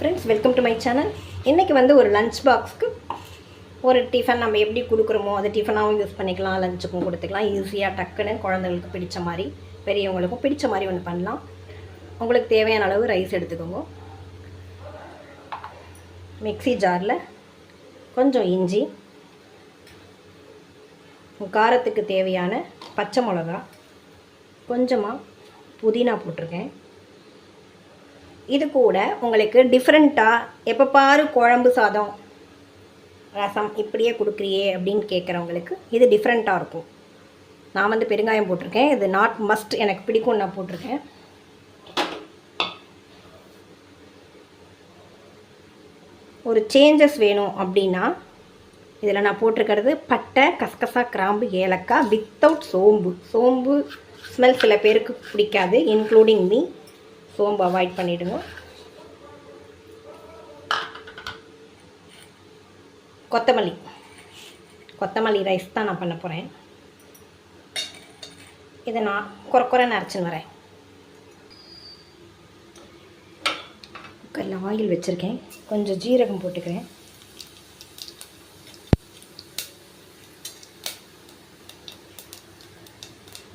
Friends welcome to my channel இன்றைக்கி வந்து ஒரு லஞ்ச் பாக்ஸ்க்கு ஒரு டிஃபன் நம்ம எப்படி கொடுக்குறோமோ அது டிஃபனாகவும் யூஸ் பண்ணிக்கலாம் லஞ்சுக்கும் கொடுத்துக்கலாம். ஈஸியாக டக்குன்னு குழந்தைங்களுக்கு பிடிச்ச மாதிரி பெரியவங்களுக்கும் பிடிச்ச மாதிரி ஒன்று பண்ணலாம். உங்களுக்கு தேவையான அளவு ரைஸ் எடுத்துக்கோங்க. மிக்ஸி ஜாரில் கொஞ்சம் இஞ்சி காரத்துக்கு தேவையான பச்சை மிளகா கொஞ்சமாக புதினா போட்டிருக்கேன். இது கூட உங்களுக்கு டிஃப்ரெண்ட்டாக எப்போ பாரு குழம்பு சாதம் ரசம் இப்படியே கொடுக்குறியே அப்படின்னு கேட்குறவங்களுக்கு இது டிஃப்ரெண்ட்டாக இருக்கும். நான் வந்து பெருங்காயம் போட்டிருக்கேன். இது நாட் மஸ்ட் எனக்கு பிடிக்கும் நான் போட்டிருக்கேன். ஒரு சேஞ்சஸ் வேணும் அப்படின்னா இதில் நான் போட்டிருக்கிறது பட்டை கசகசா கிராம்பு ஏலக்காய் வித்தவுட் சோம்பு. சோம்பு ஸ்மெல் சில பேருக்கு பிடிக்காது இன்க்ளூடிங் மீ சோம்பு அவாய்ட் பண்ணிவிடுங்க கொத்தமல்லி. கொத்தமல்லி ரைஸ் தான் நான் பண்ண போகிறேன் இதை நான் குறை குறைன்னு அரைச்சின்னு வரேன். குக்கரில் ஆயில் வச்சுருக்கேன். கொஞ்சம் ஜீரகம் போட்டுக்கிறேன்.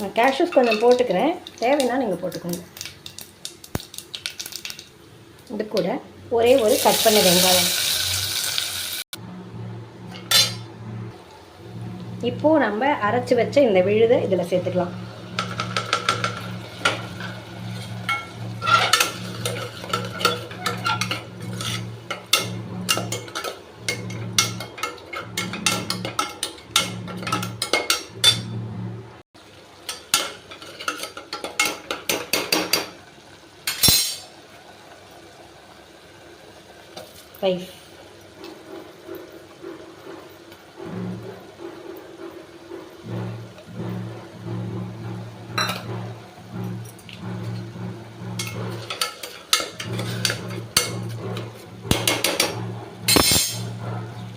நான் கேஷ்யூஸ் கொஞ்சம் போட்டுக்கிறேன். தேவைன்னா நீங்கள் போட்டுக்கோங்க. இது கூட ஒரே ஒரு கட் பண்ண வெங்காயம். இப்போது நம்ம அரைச்சி வச்ச இந்த விழுதை இதில் சேர்த்துக்கலாம். ரைஸ்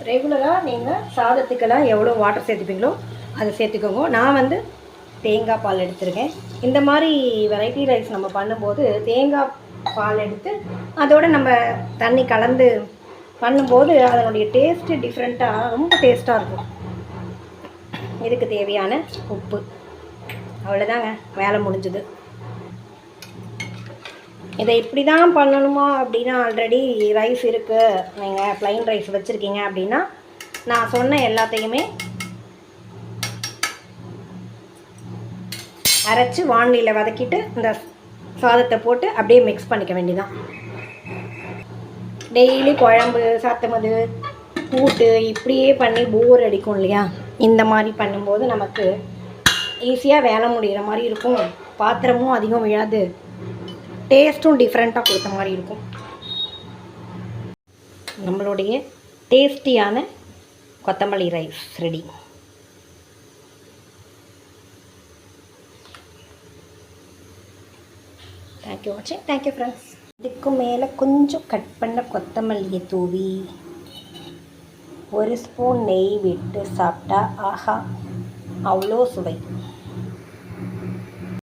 ரெகுலராக நீங்கள் சாதத்துக்கெல்லாம் எவ்வளோ வாட்டர் சேர்த்துப்பீங்களோ அதை சேர்த்துக்கோங்க. நான் வந்து தேங்காய் பால் எடுத்திருக்கேன். இந்த மாதிரி வெரைட்டி ரைஸ் நம்ம பண்ணும்போது தேங்காய் பால் எடுத்து அதோட நம்ம தண்ணி கலந்து பண்ணும்போது அதனுடைய டேஸ்ட்டு டிஃப்ரெண்ட்டாக ரொம்ப டேஸ்ட்டாக இருக்கும். இதுக்கு தேவையான உப்பு? அவ்வளோதாங்க வேலை முடிஞ்சுது. இதை இப்படி தான் பண்ணணுமா அப்படின்னா ஆல்ரெடி ரைஸ் இருக்குது நீங்கள் ப்ளைன் ரைஸ் வச்சுருக்கீங்க அப்படின்னா நான் சொன்ன எல்லாத்தையுமே அரைச்சி வானிலையில் வதக்கிட்டு இந்த சாதத்தை போட்டு அப்படியே மிக்ஸ் பண்ணிக்க வேண்டியதான் டெய்லி குழம்பு சாத்தமது கூட்டு இப்படியே பண்ணி போர் அடிக்கும் இல்லையா? இந்த மாதிரி பண்ணும்போது நமக்கு ஈஸியாக வேலை முடிகிற மாதிரி இருக்கும். பாத்திரமும் அதிகம் விழாது. டேஸ்ட்டும் டிஃப்ரெண்ட்டாக கொடுத்த மாதிரி இருக்கும். நம்மளுடைய டேஸ்டியான கொத்தமல்லி ரைஸ் ரெடி தேங்க்யூ வாட்சிங் தேங்க்யூ ஃப்ரெண்ட்ஸ் இதுக்கு மேலே கொஞ்சம் கட் பண்ண கொத்தமல்லியை தூவி ஒரு ஸ்பூன் நெய் விட்டு சாப்பிட்டா ஆஹா அவ்வளோ சுவை.